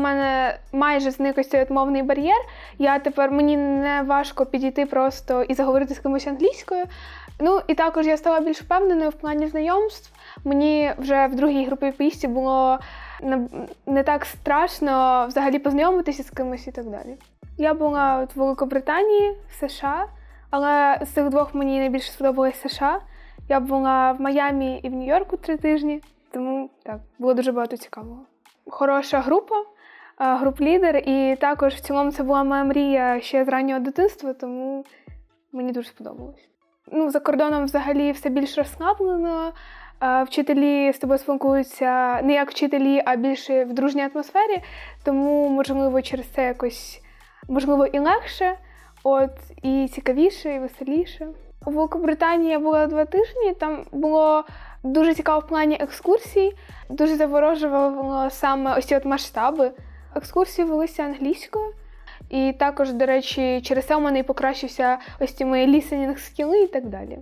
мене майже зник ось цей мовний бар'єр. Я тепер мені не важко підійти просто і заговорити з кимось англійською. Ну і також я стала більш впевненою в плані знайомств. Мені вже в другій групі поїздці було не, так страшно взагалі познайомитися з кимось і так далі. Я була от в Великобританії, в США, але з цих двох мені найбільше сподобалось США. Я була в Майамі і в Нью-Йорку три тижні, тому так, було дуже багато цікавого. Хороша група, груп-лідер, і також в цілому це була моя мрія ще з раннього дитинства, тому мені дуже сподобалось. Ну, за кордоном взагалі все більш розслаблено. е, Вчителі з тобою спілкуються не як вчителі, а більше в дружній атмосфері, тому, можливо, через це якось можливо і легше, от і цікавіше, і веселіше. У Великобританії я була два тижні. Там було дуже цікаво в плані екскурсій. Дуже заворожувало саме ось ці от масштаби. Екскурсії велися англійською. І також, до речі, через це у мене і покращився ось ці мої лісенінг скіли і так далі.